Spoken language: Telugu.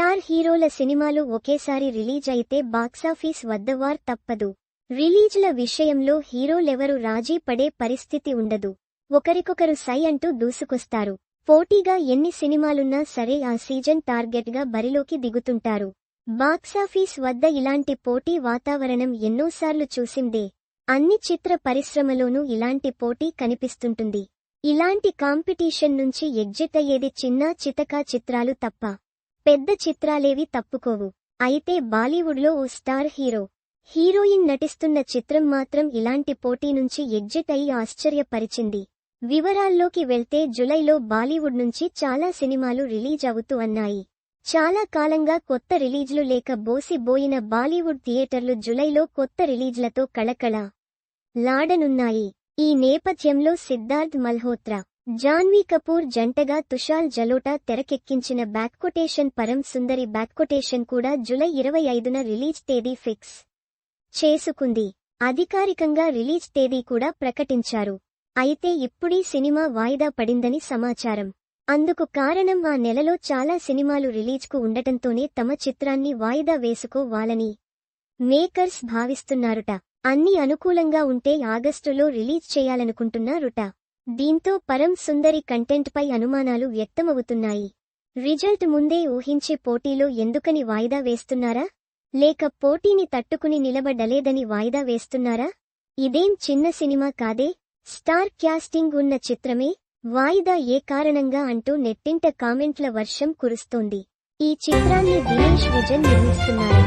స్టార్ హీరోల సినిమాలు ఒకేసారి రిలీజ్ అయితే బాక్సాఫీస్ వద్ద వార్ తప్పదు. రిలీజ్ల విషయంలో హీరోలెవరు రాజీ పడే పరిస్థితి ఉండదు. ఒకరికొకరు సై అంటూ దూసుకొస్తారు. పోటీగా ఎన్ని సినిమాలున్నా సరే ఆ సీజన్ టార్గెట్గా బరిలోకి దిగుతుంటారు. బాక్సాఫీస్ వద్ద ఇలాంటి పోటీ వాతావరణం ఎన్నోసార్లు చూసిందే. అన్ని చిత్ర పరిశ్రమలోనూ ఇలాంటి పోటీ కనిపిస్తుంటుంది. ఇలాంటి కాంపిటీషన్ నుంచి ఎగ్జిట్ అయ్యేది చిన్నా చితకా చిత్రాలు తప్ప. పెద్ద చిత్రాలేవి తప్పుకోవు. అయితే బాలీవుడ్లో ఓ స్టార్ హీరో. హీరోయిన్ నటిస్తున్న చిత్రం మాత్రం ఇలాంటి పోటీ నుంచి ఎగ్జిట్ అయి ఆశ్చర్యపరిచింది. వివరాల్లోకి వెళ్తే జులైలో బాలీవుడ్ నుంచి చాలా సినిమాలు రిలీజ్ అవుతూ అన్నాయి. చాలా కాలంగా కొత్త రిలీజ్లు లేక బోసిబోయిన బాలీవుడ్ థియేటర్లు జులైలో కొత్త రిలీజ్లతో కళకళ లాడనున్నాయి. ఈ నేపథ్యంలో సిద్ధార్థ్ మల్హోత్రా జాన్వీ కపూర్ జంటగా తుషాల్ జలోటా తెరకెక్కించిన బ్యాక్కొటేషన్ పరం సుందరి బ్యాక్కొటేషన్ కూడా జులై ఇరవై ఐదున రిలీజ్ తేదీ ఫిక్స్ చేసుకుంది. అధికారికంగా రిలీజ్ తేదీ కూడా ప్రకటించారు. అయితే ఇప్పుడీ సినిమా వాయిదా పడిందని సమాచారం. అందుకు కారణం ఆ నెలలో చాలా సినిమాలు రిలీజ్కు ఉండటంతోనే తమ చిత్రాన్ని వాయిదా వేసుకోవాలని మేకర్స్ భావిస్తున్నారుట. అన్ని అనుకూలంగా ఉంటే ఆగస్టులో రిలీజ్ చేయాలనుకుంటున్నారుట. దీంతో పరం సుందరి కంటెంట్పై అనుమానాలు వ్యక్తమవుతున్నాయి. రిజల్ట్ ముందే ఊహించే పోటీలో ఎందుకని వాయిదా వేస్తున్నారా? లేక పోటీని తట్టుకుని నిలబడలేదని వాయిదా వేస్తున్నారా? ఇదేం చిన్న సినిమా కాదే? స్టార్ క్యాస్టింగ్ ఉన్న చిత్రమే? వాయిదా ఏ కారణంగా అంటూ నెట్టింట కామెంట్ల వర్షం కురుస్తోంది. ఈ చిత్రాన్ని దినేష్ విజన్ నిర్మిస్తున్నారు.